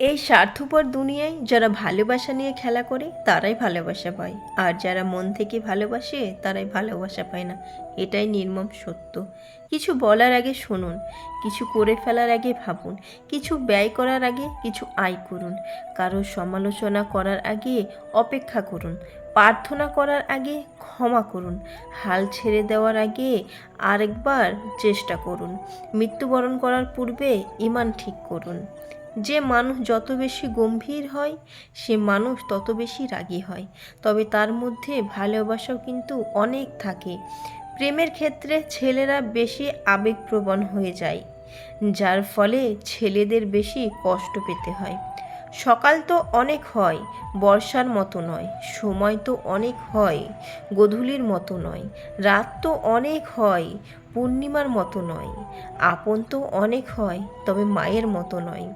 এই স্বার্থপর দুনিয়ায় যারা ভালোবাসা নিয়ে খেলা করে, তারাই ভালোবাসা পায়। আর যারা মন থেকে ভালোবাসে, তারাই ভালোবাসা পায় না। এটাই নির্মম সত্য। কিছু বলার আগে শুনুন, কিছু করে ফেলার আগে ভাবুন, কিছু ব্যয় করার আগে কিছু আয় করুন। কারও সমালোচনা করার আগে অপেক্ষা করুন, প্রার্থনা করার আগে ক্ষমা করুন, হাল ছেড়ে দেওয়ার আগে আরেকবার চেষ্টা করুন, মৃত্যুবরণ করার পূর্বে ইমান ঠিক করুন। যে মানুষ যত বেশি গম্ভীর হয়, সে মানুষ তত বেশি রাগী হয়। তবে তার মধ্যে ভালোবাসাও কিন্তু অনেক থাকে। প্রেমের ক্ষেত্রে ছেলেরা বেশি আবেগপ্রবণ হয়ে যায়, যার ফলে ছেলেদের বেশি কষ্ট পেতে হয়। সকাল তো অনেক হয়, বর্ষার মতো নয়, সময় তো অনেক হয়, গধূলির মতো নয়, রাত তো অনেক হয়, পূর্ণিমার মতো নয়, আপন তো অনেক হয়, তবে মায়ের মতো নয়।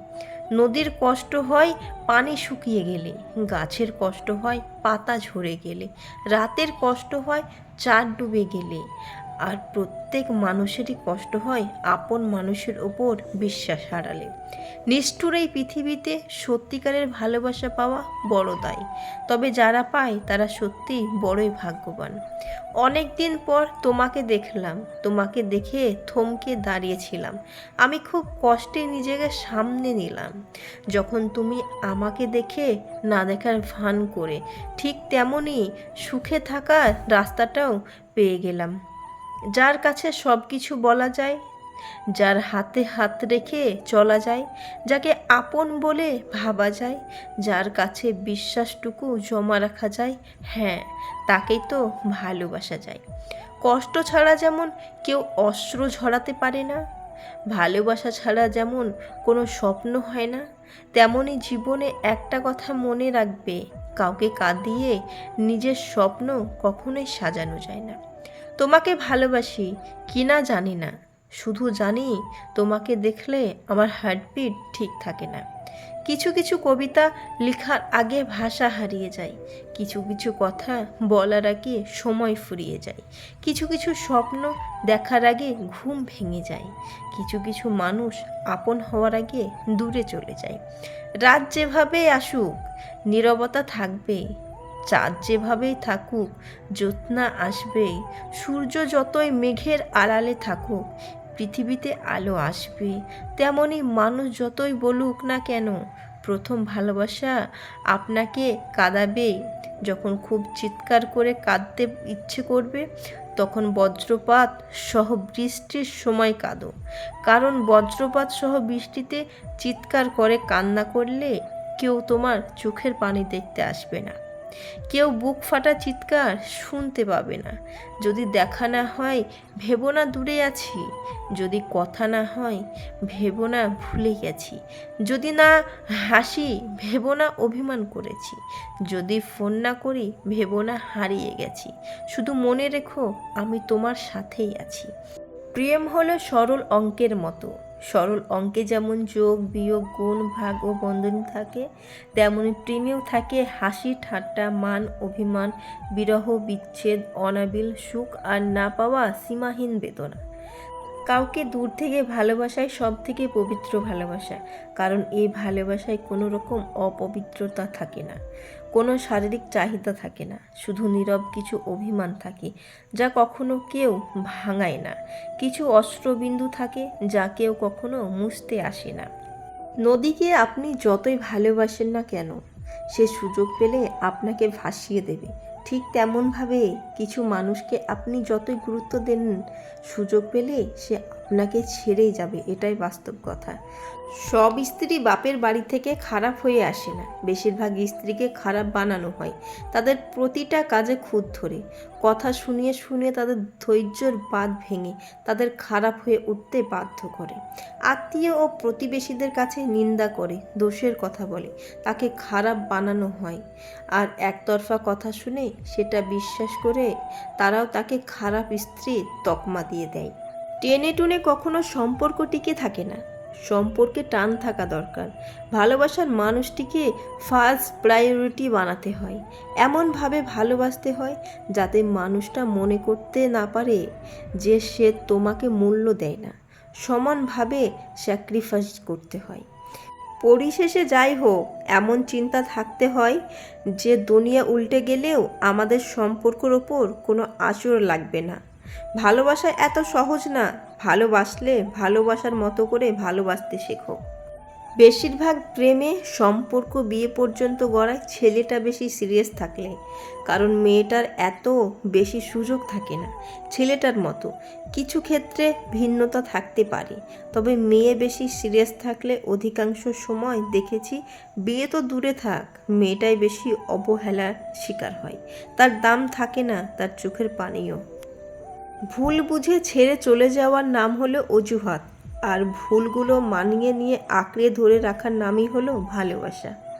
নদীর কষ্ট হয় পানি শুকিয়ে গেলে, গাছের কষ্ট হয় পাতা ঝরে গেলে, রাতের কষ্ট হয় চাঁদ ডুবে গেলে আর প্রত্যেক মানুষেরই কষ্ট হয় আপন মানুষের ওপর বিশ্বাস হারালে। নিষ্ঠুর এই পৃথিবীতে সত্যিকারের ভালোবাসা পাওয়া বড় দায়। তবে যারা পায়, তারা সত্যি বড়ই ভাগ্যবান। অনেক দিন পর তোমাকে দেখলাম, তোমাকে দেখে থমকে দাঁড়িয়েছিলাম। আমি খুব কষ্টে নিজেকে সামনে নিলাম। যখন তুমি আমাকে দেখে না দেখার ভান করে, ঠিক তেমনই সুখে থাকার রাস্তাটাও পেয়ে গেলাম। যার কাছে সব কিছু বলা যায়, যার হাতে হাত রেখে চলা যায়, যাকে আপন বলে ভাবা যায়, যার কাছে বিশ্বাসটুকু জমা রাখা যায় হ্যাঁ তাকেই তো ভালোবাসা যায়। কষ্ট ছাড়া যেমন কেউ অস্ত্র ঝরাতে পারে না, ভালোবাসা ছাড়া যেমন কোনো স্বপ্ন হয় না তেমনই জীবনে একটা কথা মনে রাখবে, কাউকে কাঁদিয়ে নিজের স্বপ্ন কখনোই সাজানো যায় না। তোমাকে ভালোবাসি কিনা জানি না। শুধু জানি তোমাকে দেখলে আমার হার্টবিট ঠিক থাকে না। কিছু কিছু কবিতা লেখার আগে ভাষা হারিয়ে যায়। কিছু কিছু কথা বলার আগে সময় ফুরিয়ে যায়। কিছু কিছু স্বপ্ন দেখার আগে ঘুম ভেঙে যায়। কিছু কিছু মানুষ আপন হওয়ার আগে দূরে চলে যায়। রাত যেভাবেই আসুক, নীরবতা থাকবে চাঁদ যেভাবেই থাকুক, জ্যোৎস্না আসবেই। সূর্য যতই মেঘের আড়ালে থাকুক, পৃথিবীতে আলো আসবে তেমনই মানুষ যতই বলুক না কেন, প্রথম ভালোবাসা আপনাকে কাঁদাবে যখন খুব চিৎকার করে কাঁদতে ইচ্ছে করবে, তখন বজ্রপাত সহ বৃষ্টির সময় কাঁদো। কারণ বজ্রপাত সহ বৃষ্টিতে চিৎকার করে কান্না করলে কেউ তোমার চোখের পানি দেখতে আসবে না। কেউ বুক ফাটা চিৎকার শুনতে পাবে না। যদি দেখা না হয়, ভেবো না দূরে আছি। যদি কথা না হয়, ভেবো না ভুলে গেছি। যদি না হাসি, ভেবো না অভিমান করেছি। যদি ফোন না করি, ভেবো না হারিয়ে গেছি। শুধু মনে রেখো, আমি তোমার সাথেই আছি। প্রেম হলো সরল অঙ্কের মতো। সরল অঙ্কে যেমন যোগ, বিয়োগ, গুণ, ভাগ ও বন্ধনী থাকে তেমনই প্রেমেও থাকে হাসি, ঠাট্টা, মান, অভিমান, বিরহ, বিচ্ছেদ, অনাবিল, সুখ আর না পাওয়া সীমাহীন বেদনা। কাউকে দূর থেকে ভালোবাসাই সব থেকে পবিত্র ভালোবাসা, কারণ এই ভালোবাসায় কোনো রকম অপবিত্রতা থাকে না, কোনো শারীরিক চাহিদা থাকে না, শুধু নীরব কিছু অভিমান থাকে, যা কখনো কেউ ভাঙায় না। কিছু অস্ত্রবিন্দু থাকে যা কেউ কখনো মুছতে আসে না। নদীকে আপনি যতই ভালোবাসেন না কেন, সে সুযোগ পেলে আপনাকে ভাসিয়ে দেবে। ঠিক তেমনভাবে কিছু মানুষকে আপনি যতই গুরুত্ব দেন সুযোগ পেলে সে আপনাকে ছেড়েই যাবে, এটাই বাস্তব কথা। সব স্ত্রী বাপের বাড়ি থেকে খারাপ হয়ে আসে না। বেশিরভাগ স্ত্রীকে খারাপ বানানো হয়। তাদের প্রতিটা কাজে খুদ ধরে। কথা শুনিয়ে শুনিয়ে তাদের ধৈর্যর বাঁধ ভেঙে তাদের খারাপ হয়ে উঠতে বাধ্য করে। আত্মীয় ও প্রতিবেশীদের কাছে নিন্দা করে, দোষের কথা বলে। তাকে খারাপ বানানো হয়। আর একতরফা কথা শুনে সেটা বিশ্বাস করে তারাও তাকে খারাপ স্ত্রী তকমা দিয়ে দেয়। টেনে টুনে কখনো সম্পর্ক টিকে থাকে না। সম্পর্কে টান থাকা দরকার। ভালোবাসার মানুষটিকে ফার্স্ট প্রায়োরিটি বানাতে হয়। এমনভাবে ভালোবাসতে হয় যাতে মানুষটা মনে করতে না পারে যে সে তোমাকে মূল্য দেয় না। সমানভাবে স্যাক্রিফাইস করতে হয়। পরিশেষে যাই হোক, এমন চিন্তা থাকতে হয় যে দুনিয়া উল্টে গেলেও আমাদের সম্পর্কর ওপর কোনো আচর লাগবে না। ভালোবাসা এত সহজ না। ভালোবাসলে ভালোবাসার মতো করে ভালোবাসতে শেখো। বেশিরভাগ প্রেমে সম্পর্ক বিয়ে পর্যন্ত গড়ায় ছেলেটা বেশি সিরিয়াস থাকলে। কারণ মেয়েটার এত বেশি সুযোগ থাকে না ছেলেটার মতো। কিছু ক্ষেত্রে ভিন্নতা থাকতে পারে। তবে মেয়ে বেশি সিরিয়াস থাকলে অধিকাংশ সময় দেখেছি বিয়ে তো দূরে থাক, মেয়েটাই বেশি অবহেলার শিকার হয়। তার দাম থাকে না, তার চোখের পানিও। ভুল বুঝে ছেড়ে চলে যাওয়ার নাম হলো অজুহাত। আর ভুলগুলো মানিয়ে নিয়ে আঁকড়ে ধরে রাখার নামই হলো ভালোবাসা।